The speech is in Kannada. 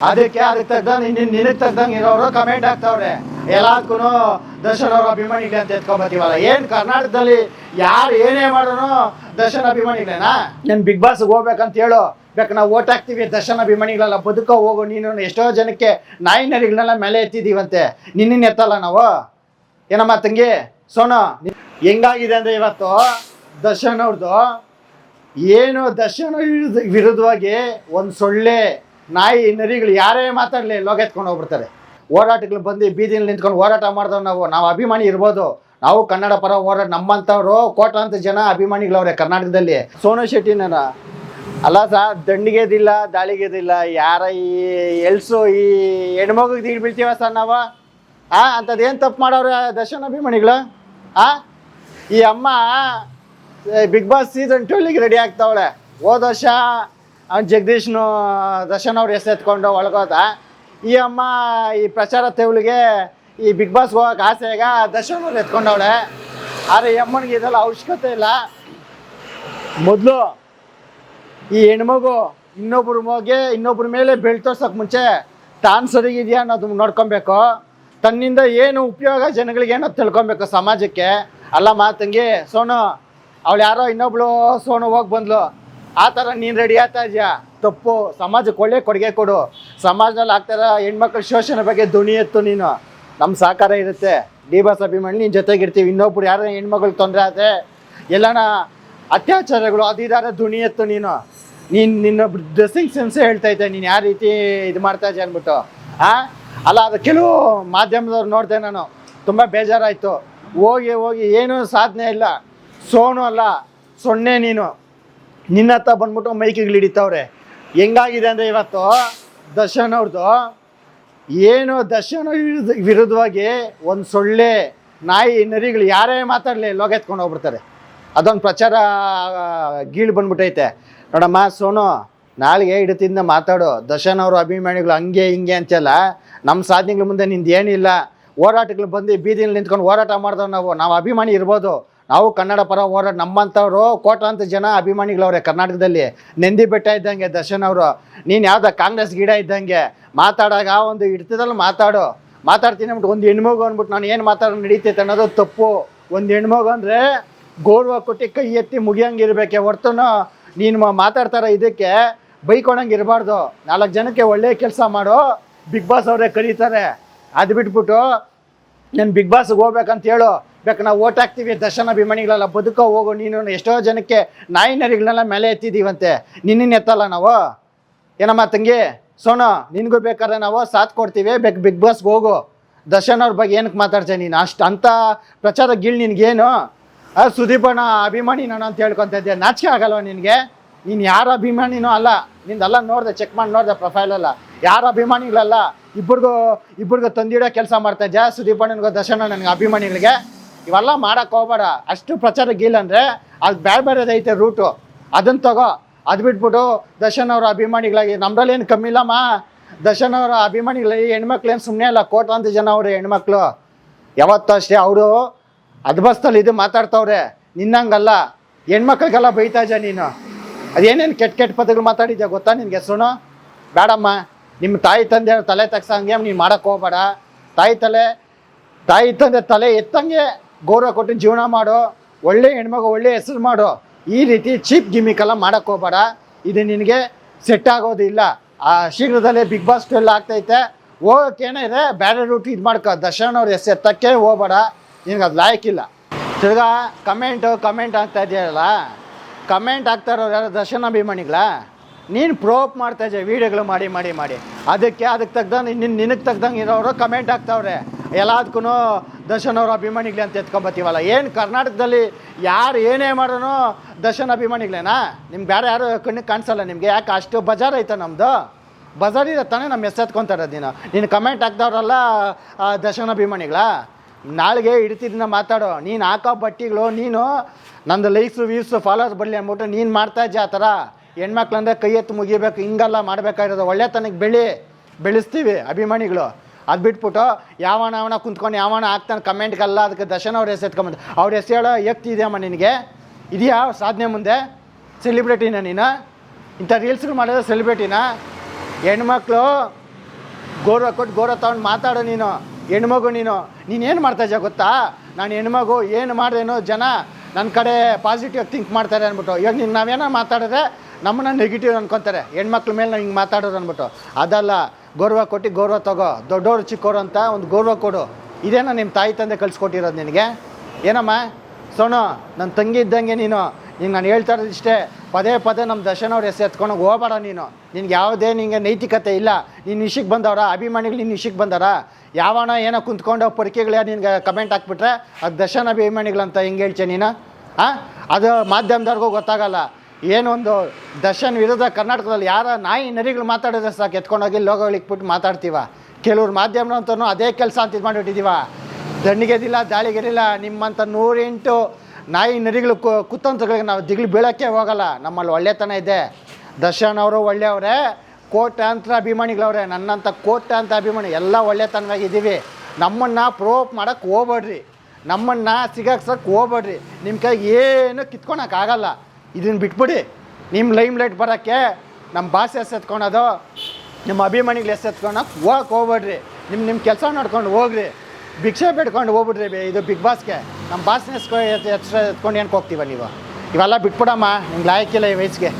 ಅದಕ್ಕೆ ಅದಕ್ಕೆ ತಗ್ದಂಗೆ ನಿನಗೆ ತಗ್ದಂಗೆ ಇರೋರು ಕಮೆಂಟ್ ಆಗ್ತಾವ್ರೆ ಎಲ್ಲದಕ್ಕೂ ದರ್ಶನ್ ಅವ್ರ ಅಭಿಮಾನಿಗಳೇ ಅಂತ ಎತ್ಕೊಂಬತ್ತೀವಲ್ಲ ಏನ್ ಕರ್ನಾಟಕದಲ್ಲಿ ಯಾರು ಏನೇ ಮಾಡೋನು ದರ್ಶನ್ ಅಭಿಮಾನಿಗಳೇನಾ? ನಾನು ಬಿಗ್ ಬಾಸ್ ಹೋಗ್ಬೇಕಂತ ಹೇಳು. ಬೇಕು ನಾವು ಓಟ್ ಹಾಕ್ತೀವಿ, ದರ್ಶನ್ ಅಭಿಮಾನಿಗಳೆಲ್ಲ ಬದುಕೋ, ಹೋಗು. ನೀನು ಎಷ್ಟೋ ಜನಕ್ಕೆ ನಾಯಿ ನರಿಗಳನ್ನೆಲ್ಲ ಮೇಲೆ ಎತ್ತಿದೀವಂತೆ ನಿನ್ನ ಎತ್ತಲ್ಲ ನಾವು? ಏನಮ್ಮ ತಂಗಿ? ಸೋನು? ಹೆಂಗಾಗಿದೆ ಅಂದ್ರೆ ಇವತ್ತು ದರ್ಶನ್ ಅವ್ರದ್ದು ಏನು ದರ್ಶನ ವಿರುದ್ಧ ವಿರುದ್ಧವಾಗಿ ಒಂದು ಸೊಳ್ಳೆ ನಾಯಿ ನರಿಗಳು ಯಾರೇ ಮಾತಾಡಲಿ ಲೋಗೆತ್ಕೊಂಡು ಹೋಗ್ಬಿಡ್ತಾರೆ. ಹೋರಾಟಗಳು ಬಂದು ಬೀದಿಯಲ್ಲಿ ನಿಂತ್ಕೊಂಡು ಹೋರಾಟ ಮಾಡಿದವ್ ನಾವು. ನಾವು ಅಭಿಮಾನಿ ಇರ್ಬೋದು. ನಾವು ಕನ್ನಡ ಪರ ಹೋರಾಟ ನಮ್ಮಂಥವ್ರು ಕೋಟಾಂತ ಜನ ಅಭಿಮಾನಿಗಳವ್ರೆ ಕರ್ನಾಟಕದಲ್ಲಿ. ಸೋನು ಶೆಟ್ಟಿನ ಅಲ್ಲ ಸರ್ ದಂಡಿಗೆದಿಲ್ಲ, ದಾಳಿಗೆದಿಲ್ಲ, ಯಾರ ಈ ಎಲ್ಸು ಈ ಹೆಣ್ಮಗುಗೆ ದೀಡ್ ಬೀಳ್ತೀವ ಸರ್ ನಾವು? ಆ ಏನು ತಪ್ಪು ಮಾಡೋರು ದರ್ಶನ್ ಅಭಿಮಾನಿಗಳು? ಆ? ಈ ಅಮ್ಮ ಬಿಗ್ ಬಾಸ್ ಸೀಸನ್ ಟ್ವೆಲ್ಗೆ ರೆಡಿ ಆಗ್ತಾವಳೆ. ಹೋದ ವರ್ಷ ಅವ್ನು ಜಗದೀಶ್ನು, ದರ್ಶನ್ ಹೆಸರು ಎತ್ಕೊಂಡು ಒಳಗೋದ ಈ ಅಮ್ಮ ಈ ಪ್ರಚಾರ ತೆವಳಿಗೆ ಈ ಬಿಗ್ ಬಾಸ್ ಹೋಗೋಕೆ ಆಸೆ ಈಗ ದರ್ಶನ್ ಅವ್ರು ಎತ್ಕೊಂಡವಳೆ. ಆದರೆ ಈ ಅಮ್ಮನಿಗೆ ಇದೆಲ್ಲ ಅವಶ್ಯಕತೆ ಇಲ್ಲ. ಮೊದಲು ಈ ಹೆಣ್ಮಗು ಇನ್ನೊಬ್ಬರು ಮೋಗೆ ಇನ್ನೊಬ್ಬರ ಮೇಲೆ ಬೆಳ್ ತೋರ್ಸೋಕೆ ಮುಂಚೆ ತಾನು ಸರಿಗಿದೆಯಾ ಅನ್ನೋದು ನೋಡ್ಕೊಬೇಕು. ತನ್ನಿಂದ ಏನು ಉಪಯೋಗ ಜನಗಳಿಗೆ ಏನೋ ತಿಳ್ಕೊಬೇಕು ಸಮಾಜಕ್ಕೆ. ಅಲ್ಲ ಮಾತಂಗಿ, ಸೋನು, ಅವಳು ಯಾರೋ ಇನ್ನೊಬ್ಳು ಸೋನು ಹೋಗಿ ಬಂದ್ಲು. ಆ ಥರ ನೀನು ರೆಡಿ ಆಗ್ತಾ ಇದೆಯಾ? ತಪ್ಪು. ಸಮಾಜಕ್ಕೆ ಒಳ್ಳೆ ಕೊಡುಗೆ ಕೊಡು. ಸಮಾಜದಲ್ಲಿ ಆಗ್ತಾರ ಹೆಣ್ಮಕ್ಳ ಶೋಷಣೆ ಬಗ್ಗೆ ಧ್ವನಿ ಎತ್ತು ನೀನು. ನಮ್ಮ ಸಹಕಾರ ಇರುತ್ತೆ. ಡಿ ಬಾಸ್ ಅಭಿಮಾನಿ ನಿನ್ನ ಜೊತೆಗಿರ್ತೀವಿ ಇನ್ನೊಬ್ರು ಯಾರೋ ಹೆಣ್ಮಕ್ಳಿಗೆ ತೊಂದರೆ ಆದ್ರೆ ಎಲ್ಲನ ಅತ್ಯಾಚಾರಗಳು ಅದಿದಾರ ಧ್ವನಿ ಎತ್ತು ನೀನು. ನೀನು ನಿನ್ನ ಡ್ರೆಸ್ಸಿಂಗ್ ಸೆನ್ಸ್ ಹೇಳ್ತಾ ಇದ್ದೆ. ನೀನು ಯಾವ ರೀತಿ ಇದು ಮಾಡ್ತಾ ಇದ್ದೆ ಅಂದ್ಬಿಟ್ಟು. ಆ? ಅಲ್ಲ, ಅದು ಕೆಲವು ಮಾಧ್ಯಮದವ್ರು ನೋಡಿದೆ ನಾನು. ತುಂಬ ಬೇಜಾರಾಯಿತು. ಹೋಗಿ ಹೋಗಿ ಏನೂ ಸಾಧನೆ ಇಲ್ಲ. ಸೋನು ಅಲ್ಲ. ಸೊನ್ನೆ ನೀನು. ನಿನ್ನ ಹತ್ರ ಬಂದ್ಬಿಟ್ಟು ಮೈಕಿಗೆ ಹಿಡಿತವ್ರೆ. ಹೆಂಗಾಗಿದೆ ಅಂದರೆ ಇವತ್ತು ದರ್ಶನ್ ಅವ್ರದ್ದು ಏನು ದರ್ಶನ ವಿರುದ್ಧ ವಿರುದ್ಧವಾಗಿ ಒಂದು ಸೊಳ್ಳೆ ನಾಯಿ ನರಿಗಳು ಯಾರೇ ಮಾತಾಡಲಿ ಲೋಗೆತ್ಕೊಂಡು ಹೋಗ್ಬಿಡ್ತಾರೆ. ಅದೊಂದು ಪ್ರಚಾರ ಗೀಳು ಬಂದ್ಬಿಟ್ಟೈತೆ. ನೋಡಮ್ಮ, ಸೋನು, ನಾಳೆಗೆ ಹಿಡಿತಿಂದ ಮಾತಾಡು. ದರ್ಶನ್ ಅವರು ಅಭಿಮಾನಿಗಳು ಹಂಗೆ ಹಿಂಗೆ ಅಂತೆಲ್ಲ ನಮ್ಮ ಸಾಧನೆಗಳ ಮುಂದೆ ನಿಂದು ಏನಿಲ್ಲ. ಹೋರಾಟಗಳು ಬಂದು ಬೀದಿಯಲ್ಲಿ ನಿಂತ್ಕೊಂಡು ಹೋರಾಟ ಮಾಡಿದವ್ ನಾವು. ನಾವು ಅಭಿಮಾನಿ ಇರ್ಬೋದು. ನಾವು ಕನ್ನಡ ಪರ ಹೋರಾಟ, ನಮ್ಮಂಥವ್ರು ಕೋಟಾಂತ ಜನ ಅಭಿಮಾನಿಗಳವ್ರೆ ಕರ್ನಾಟಕದಲ್ಲಿ. ನಂದಿ ಬೆಟ್ಟ ಇದ್ದಂಗೆ, ದರ್ಶನ್ ಅವರು. ನೀನು ಯಾವುದೋ ಕಾಂಗ್ರೆಸ್ ಗಿಡ ಇದ್ದಂಗೆ. ಮಾತಾಡಾಗ ಒಂದು ಇಡ್ತದಲ್ಲ ಮಾತಾಡು. ಮಾತಾಡ್ತೀನಿ ಅಂದ್ಬಿಟ್ಟು ಒಂದು ಹೆಣ್ಮಗು ಅಂದ್ಬಿಟ್ಟು ನಾನು ಏನು ಮಾತಾಡೋ, ನಡೀತೈತೆ ಅನ್ನೋದು ತಪ್ಪು. ಒಂದು ಹೆಣ್ಮಗು ಅಂದರೆ ಗೌರವ ಕೊಟ್ಟು ಕೈ ಎತ್ತಿ ಮುಗಿಯಂಗಿರ್ಬೇಕೆ ಹೊರ್ತುನು ನೀನು ಮಾತಾಡ್ತಾರ ಇದಕ್ಕೆ ಬೈಕೊಳಂಗೆ ಇರಬಾರ್ದು. ನಾಲ್ಕು ಜನಕ್ಕೆ ಒಳ್ಳೆಯ ಕೆಲಸ ಮಾಡು. ಬಿಗ್ ಬಾಸ್ ಅವರೇ ಕರೀತಾರೆ. ಅದು ಬಿಟ್ಬಿಟ್ಟು, ನಾನು ಬಿಗ್ ಬಾಸ್ಗೆ ಹೋಗ್ಬೇಕಂತ ಹೇಳು. ಬೇಕು, ನಾವು ಓಟ್ ಹಾಕ್ತೀವಿ ದರ್ಶನ ಅಭಿಮಾನಿಗಳೆಲ್ಲ ಬದುಕೋ, ಹೋಗು, ನೀನು ಎಷ್ಟೋ ಜನಕ್ಕೆ ನಾಯಿ ನರಿಗಳನ್ನೆಲ್ಲ ಮೇಲೆ ಎತ್ತಿದ್ದೀವಂತೆ. ನಿನ್ನ ಎತ್ತಲ್ಲ ನಾವು? ಏನಮ್ಮ ತಂಗಿ? ಸೋನು ನಿನಗೂ ಬೇಕಾದ್ರೆ ನಾವು ಸಾಥ್ ಕೊಡ್ತೀವಿ, ಬೇಕು, ಬಿಗ್ ಬಾಸ್ಗೆ ಹೋಗು. ದರ್ಶನ್ ಅವ್ರ ಬಗ್ಗೆ ಏನಕ್ಕೆ ಮಾತಾಡ್ತೀನಿ ನೀನು? ಅಷ್ಟು ಅಂಥ ಪ್ರಚಾರ ಗೀಳ್ ನಿನಗೇನು? ಸುದೀಪಣ್ಣ ಅಭಿಮಾನಿ ನಾನು ಅಂತ ಹೇಳ್ಕೊತ ಇದ್ದೆ. ನಾಚಿಕೆ ಆಗಲ್ವ ನಿನಗೆ? ನೀನು ಯಾರ ಅಭಿಮಾನಿನೂ ಅಲ್ಲ. ನಿಂದೆಲ್ಲ ನೋಡಿದೆ ಚೆಕ್ ಮಾಡಿ, ನೋಡಿದೆ ಪ್ರೊಫೈಲೆಲ್ಲ ಯಾರ ಅಭಿಮಾನಿಗಳಲ್ಲ? ಇಬ್ಬರಿಗೂ ಇಬ್ಬರಿಗೂ ತಂದಿಡೋ ಕೆಲಸ ಮಾಡ್ತಾ ಇದ್ದೆ ಸುದೀಪಣ್ಣನಿಗೂ ದರ್ಶನ ನನಗೆ ಅಭಿಮಾನಿಗಳಿಗೆ? ಇವೆಲ್ಲ ಮಾಡಕ್ಕೆ ಹೋಗ್ಬೇಡ. ಅಷ್ಟು ಪ್ರಚಾರ ಗೀಲ್ ಅಂದರೆ ಅದು ಬೇರೆ ಬೇರೆದೈತೆ ರೂಟು ಅದನ್ನು ತಗೋ. ಅದು ಬಿಟ್ಬಿಟ್ಟು ದರ್ಶನ್ ಅವರ ಅಭಿಮಾನಿಗಳಾಗಿ. ನಮ್ದ್ರಲ್ಲಿ ಏನು ಕಮ್ಮಿ ಇಲ್ಲಮ್ಮ. ದರ್ಶನ್ ಅವರ ಹೆಣ್ಮಕ್ಳು ಏನು ಸುಮ್ಮನೆ ಅಲ್ಲ. ಕೋಟ್ಲಾಂತ ಜನ ಅವ್ರ ಹೆಣ್ಮಕ್ಳು. ಯಾವತ್ತೂ ಅಷ್ಟೇ ಅವರು ಅದ್ಭಸ್ತಲ್ಲಿ ಇದು ಮಾತಾಡ್ತವ್ರೆ. ನಿನ್ನಂಗಲ್ಲ. ಹೆಣ್ಮಕ್ಳಿಗೆಲ್ಲ ಬೈತಾ ಇದ್ದ ನೀನು? ಅದೇನೇನು ಕೆಟ್ಟ ಕೆಟ್ಟ ಪದಗಳು ಮಾತಾಡಿದ್ಯಾ ಗೊತ್ತಾ ನಿನ್ಗೆ ಹೆಸರು ಬೇಡಮ್ಮ ನಿಮ್ಮ ತಾಯಿ ತಂದೆ ತಲೆ ತಗ್ಸಂಗೆ ನೀನು ಮಾಡಕ್ಕೆ ಹೋಗ್ಬೇಡ. ತಾಯಿ ತಲೆ, ತಾಯಿ ತಂದೆ ತಲೆ ಎತ್ತಂಗೆ ಗೌರವ ಕೊಟ್ಟು ಜೀವನ ಮಾಡೋ, ಒಳ್ಳೆ ಹೆಣ್ಮಗು, ಒಳ್ಳೆ ಹೆಸರು ಮಾಡೋ, ಈ ರೀತಿ ಚೀಪ್ ಗಿಮಿಕ್ ಎಲ್ಲ ಮಾಡಕ್ಕೆ ಹೋಗ್ಬೇಡ. ಇದು ನಿನಗೆ ಸೆಟ್ ಆಗೋದಿಲ್ಲ. ಆ ಶೀಘ್ರದಲ್ಲೇ ಬಿಗ್ ಬಾಸ್ ಟ್ವೆಲ್ ಆಗ್ತೈತೆ. ಹೋಗಕ್ಕೆ ಏನಿದೆ? ಬೇರೆ ರೂಟ್ ಇದು ಮಾಡ್ಕೊ. ದರ್ಶನ್ ಅವ್ರ ಹೆಸರು ಎತ್ತಕ್ಕೆ ಹೋಗ್ಬೇಡ. ನಿನಗೆ ಅದು ಲಾಯಕ್ಕಿಲ್ಲ ತಿರ್ಗಾ ಕಮೆಂಟು ಕಮೆಂಟ್ ಆಗ್ತಾ ಇದೆಯಲ್ಲ? ಕಮೆಂಟ್ ಆಗ್ತಾ ಇರೋರು ಯಾರು? ದರ್ಶನ ಅಭಿಮಾನಿಗಳ? ನೀನು ಪ್ರೋಪ್ ಮಾಡ್ತಾ ಇದೆಯಾ ವೀಡಿಯೋಗಳು ಮಾಡಿ ಮಾಡಿ ಮಾಡಿ. ಅದಕ್ಕೆ ಅದಕ್ಕೆ ತಗ್ದಂಗೆ ನಿನ್ನ ನಿನಗೆ ತಗ್ದಂಗೆ ಇರೋರು ಕಮೆಂಟ್ ಆಗ್ತಾವ್ರೆ. ಎಲ್ಲದಕ್ಕೂ ದರ್ಶನವ್ರ ಅಭಿಮಾನಿಗಳೇ ಅಂತ ಎತ್ಕೊಂಬತ್ತೀವಲ್ಲ. ಏನು ಕರ್ನಾಟಕದಲ್ಲಿ ಯಾರು ಏನೇ ಮಾಡೋನು ದರ್ಶನ್ ಅಭಿಮಾನಿಗಳೇನಾ? ನಿಮ್ಗೆ ಬೇರೆ ಯಾರು ಕಣ್ಣಿಗೆ ಕಾಣಿಸಲ್ಲ ನಿಮಗೆ? ಯಾಕೆ ಅಷ್ಟು ಬಜಾರ್ ಐತೆ ನಮ್ಮದು ಬಜಾರ್ ಇದೆ ತಾನೇ ನಮ್ಮ ಎಸ್ತೆತ್ಕೊಂತ ಇರೋದು ನೀನು. ನೀನು ಕಮೆಂಟ್ ಹಾಕ್ದವ್ರಲ್ಲ ದರ್ಶನ ಅಭಿಮಾನಿಗಳ? ನಾಳೆಗೆ ಇಡ್ತಿದ್ದನ್ನ ಮಾತಾಡೋ. ನೀನು ಹಾಕೋ ಬಟ್ಟಿಗಳು, ನೀನು ನಂದು ಲೈಕ್ಸು ವ್ಯೂಸು ಫಾಲೋರ್ಸ್ ಬರಲಿ ಅಂದ್ಬಿಟ್ಟು ನೀನು ಮಾಡ್ತಾ ಇದ್ದೆ ಆ ಥರ? ಹೆಣ್ಮಕ್ಳಂದ್ರೆ ಕೈ ಎತ್ತು ಮುಗಿಬೇಕು, ಹಿಂಗೆಲ್ಲ ಮಾಡಬೇಕಾಗಿರೋದು ಒಳ್ಳೆತನಕ್ಕೆ ಬೆಳಿ ಬೆಳೆಸ್ತೀವಿ ಅಭಿಮಾನಿಗಳು. ಅದು ಬಿಟ್ಬಿಟ್ಟು ಯಾವನ ಅವನ ಕುಂತ್ಕೊಂಡು ಯಾವನ ಹಾಕ್ತಾನೆ ಕಮೆಂಟ್ಗೆಲ್ಲ ಅದಕ್ಕೆ ದರ್ಶನ ಅವ್ರ ಹೆಸರು ಎತ್ಕೊಂಬಂದು ಅವ್ರ ಹೆಸರು ಹೇಳೋ ಎಕ್ತಿ ಇದೆಯಮ್ಮ ನಿನಗೆ? ಇದೆಯಾ ಸಾಧನೆ ಮುಂದೆ? ಸೆಲಿಬ್ರಿಟಿನ ನೀನು? ಇಂಥ ರೀಲ್ಸ್ಗಳು ಮಾಡೋದು ಸೆಲಿಬ್ರಿಟಿನ ಹೆಣ್ಮಕ್ಳು ಗೌರವ ಕೊಟ್ಟು ಗೌರವ ತಗೊಂಡು ಮಾತಾಡು ನೀನು, ಹೆಣ್ಮಗು ನೀನು. ನೀನೇನು ಮಾಡ್ತಾ ಇದ್ಯಾ ಗೊತ್ತಾ? ನಾನು ಹೆಣ್ಮಗು ಏನು ಮಾಡ್ದೇನೋ ಜನ ನನ್ನ ಕಡೆ ಪಾಸಿಟಿವ್ ಥಿಂಕ್ ಮಾಡ್ತಾರೆ ಅಂದ್ಬಿಟ್ಟು. ಇವಾಗ ನೀನು ನಾವೇನೋ ಮಾತಾಡಿದ್ರೆ ನಮ್ಮನ್ನ ನೆಗೆಟಿವ್ ಅನ್ಕೊತಾರೆ. ಹೆಣ್ಮಕ್ಳ ಮೇಲೆ ನಾವು ಹಿಂಗೆ ಮಾತಾಡೋದು ಅಂದ್ಬಿಟ್ಟು. ಅದಲ್ಲ. ಗೌರವ ಕೊಟ್ಟು ಗೌರವ ತಗೋ. ದೊಡ್ಡೋರು ಚಿಕ್ಕೋರು ಅಂತ ಒಂದು ಗೌರವ ಕೊಡು. ಇದೇನೋ ನಿಮ್ಮ ತಾಯಿ ತಂದೆ ಕಳಿಸ್ಕೊಟ್ಟಿರೋದು ನಿನಗೆ? ಏನಮ್ಮ? ಸೋನು ನನ್ನ ತಂಗಿ ಇದ್ದಂಗೆ ನೀನು. ಈಗ ನಾನು ಹೇಳ್ತಾ ಇಷ್ಟೇ. ಪದೇ ಪದೇ ನಮ್ಮ ದರ್ಶನವ್ರ ಹೆಸರು ಎತ್ಕೊಂಡು ಹೋಗ್ಬೇಡ ನೀನು. ನಿನ್ಗೆ ಯಾವುದೇ ನಿಂಗೆ ನೈತಿಕತೆ ಇಲ್ಲ. ನಿನ್ನ ವಿಷಯಕ್ಕೆ ಬಂದವರ? ಅಭಿಮಾನಿಗಳು ನಿನ್ನ ವಿಷಯಕ್ಕೆ ಬಂದಾರ? ಯಾವಣ ಏನೋ ಕುಂತ್ಕೊಂಡು ಪರಿಕೆಗಳೇ ನಿನ್ಗೆ ಕಮೆಂಟ್ ಹಾಕ್ಬಿಟ್ರೆ ಅದು ದರ್ಶನ ಅಭಿಮಾನಿಗಳಂತ ಹೆಂಗೆ ಹೇಳ್ತೀಯ ನೀನು? ಹಾಂ ಅದು ಮಾಧ್ಯಮದವ್ರಿಗೂ ಗೊತ್ತಾಗಲ್ಲ. ಏನೊಂದು ದರ್ಶನ್ ವಿರುದ್ಧ ಕರ್ನಾಟಕದಲ್ಲಿ ಯಾರ ನಾಯಿ ನರಿಗಳು ಮಾತಾಡಿದ್ರೆ ಸಾಕು. ಎತ್ಕೊಂಡೋಗಿ ಲೋಗೋಗಳಿಗೆ ಬಿಟ್ಟು ಮಾತಾಡ್ತೀವ. ಕೆಲವ್ರು ಮಾಧ್ಯಮದಂತೂ ಅದೇ ಕೆಲಸ ಅಂತ ಇದು ಮಾಡಿಬಿಟ್ಟಿದ್ದೀವ ದಣ್ಣಿಗೆದಿಲ್ಲ ದಾಳಿಗೆದಿಲ್ಲ ನಿಮ್ಮಂಥ ನೂರೆಂಟು ನಾಯಿ ನರಿಗಳು ಕು- ಕುತಂತ್ರಗಳಿಗೆ ನಾವು ದಿಗ್ಲು ಬೀಳೋಕ್ಕೆ ಹೋಗಲ್ಲ. ನಮ್ಮಲ್ಲಿ ಒಳ್ಳೆತನ ಇದೆ. ದರ್ಶನ್ ಅವರು ಒಳ್ಳೆಯವರೇ, ಕೋಟ್ಯಾಂತರ ಅಭಿಮಾನಿಗಳವ್ರೆ. ನನ್ನಂಥ ಕೋಟ್ಯಾಂತರ ಅಭಿಮಾನಿ, ಎಲ್ಲ ಒಳ್ಳೆತನವಾಗಿದ್ದೀವಿ ನಮ್ಮನ್ನು ಪ್ರೋಪ್ ಮಾಡೋಕ್ಕೆ ಹೋಗ್ಬೇಡ್ರಿ. ನಮ್ಮನ್ನು ಸಿಗಾಕ್ಸೋಕೆ ಹೋಗ್ಬೇಡ್ರಿ. ನಿಮ್ಮ ಕೈಗೆ ಏನು ಕಿತ್ಕೊಳಕ್ಕಾಗಲ್ಲ ಇದನ್ನು ಬಿಟ್ಬಿಡಿ. ನಿಮ್ಮ ಲೈಮ್ ಲೈಟ್ ಬರೋಕ್ಕೆ ನಮ್ಮ ಭಾಷೆ ಎತ್ಕೊಳೋದು ನಿಮ್ಮ ಅಭಿಮಾನಿಗಳು ಎತ್ಕೊಳಕ್ಕೆ ಹೋಗಕ್ಕೆ ಹೋಗ್ಬೇಡ್ರಿ. ನಿಮ್ಮ ನಿಮ್ಮ ಕೆಲಸ ನೋಡ್ಕೊಂಡು ಹೋಗ್ರಿ. ಭಿಕ್ಷೆ ಬಿಟ್ಕೊಂಡು ಹೋಗ್ಬಿಡ್ರಿ ಬೇ, ಇದು ಬಿಗ್ ಬಾಸ್ಗೆ ನಮ್ಮ ಬಾಸ್ನ ಎತ್ಕೊ ಎತ್ಕೊಂಡು ಏನಕ್ಕೆ ಹೋಗ್ತೀವ ನೀವು? ಇವೆಲ್ಲ ಬಿಟ್ಬಿಡಮ್ಮ, ನಿಮ್ಗೆ ಲಾಯಕ್ಕಿಲ್ಲ ಈ ವಯಸ್ಸಿಗೆ.